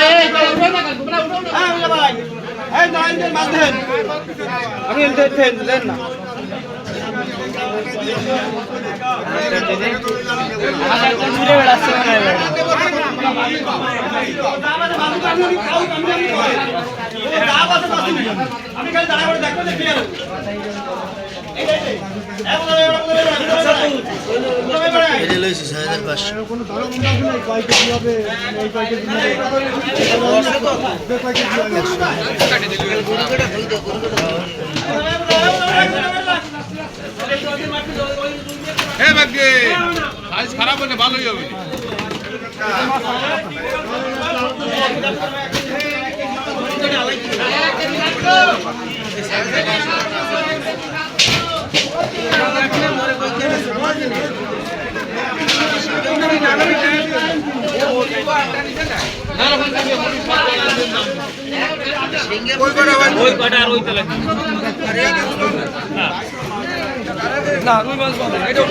এই উঠো না আমি এলতে দেন দেন না ঘুরে আজ খারাপ হলে ভালোই হবে না রুই মাছ পাবো এটা